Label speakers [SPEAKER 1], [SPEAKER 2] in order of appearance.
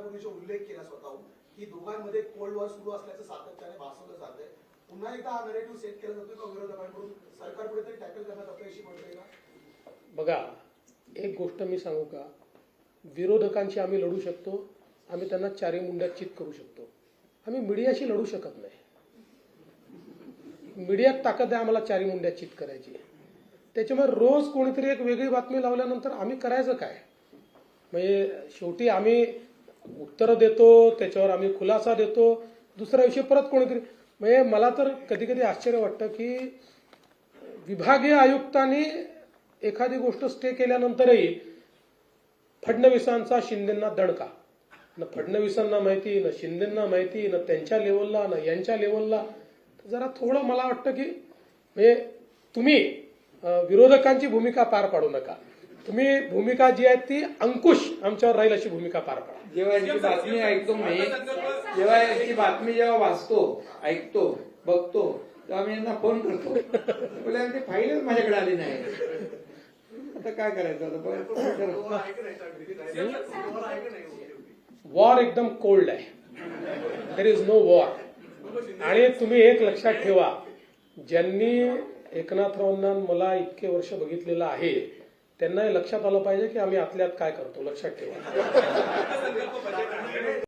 [SPEAKER 1] दिवसापूर्वीचा उल्लेख केला स्वतःहून की दोघांमध्ये कोल्ड वॉर सुरू असल्याचं सातत्याने भासवलं जातंय. पुन्हा एकदा हा नरेटिव्ह सेट केला जातोय का विरोधकांकडून? सरकार कुठेतरी टॅकल करण्यात अपयशी पडते का?
[SPEAKER 2] बघा एक गोष्ट मी सांगू का? विरोधकांशी आम्ही लढू शकतो आम्ही त्यांना चारी मुंड्यात चित करू शकतो. आम्ही मीडियाशी लढू शकत नाही. मीडियात ताकद आहे आम्हाला चारी मुंड्यात चित करायची. त्याच्यामुळे रोज कोणीतरी एक वेगळी बातमी लावल्यानंतर आम्ही करायचं काय? म्हणजे शेवटी आम्ही उत्तरं देतो त्याच्यावर आम्ही खुलासा देतो. दुसरा विषय परत कोणीतरी म्हणजे मला तर कधी कधी आश्चर्य वाटतं की विभागीय आयुक्तांनी एखादी गोष्ट स्टे केल्यानंतरही फडणवीसांचा शिंदेंना दणका. न फडणवीसांना माहिती न शिंदेंना माहिती न त्यांच्या लेवलला न यांच्या लेवलला जरा थोडं मला वाटतं की म्हणजे तुम्ही विरोधकांची भूमिका पार पाडू नका. तुम्ही भूमिका जी आहे ती अंकुश आमच्यावर राहील अशी भूमिका पार पाडा.
[SPEAKER 3] जेव्हा यांची बातमी ऐकतो मी जेव्हा यांची बातमी जेव्हा वाचतो ऐकतो बघतो तेव्हा मी यांना फोन करतो. बोले यांची फाईलच माझ्याकडे आली नाही. आता काय करायचं आता? बरं,
[SPEAKER 2] वॉर एकदम कोल्ड आहे. देर इज नो वॉर आणि तुम्ही एक लक्षात ठेवा ज्यांनी एकनाथरावांना मला इतके वर्ष बघितलेलं आहे त्यांना हे लक्षात आलं पाहिजे की आम्ही आतल्यात काय करतो. लक्षात ठेवा.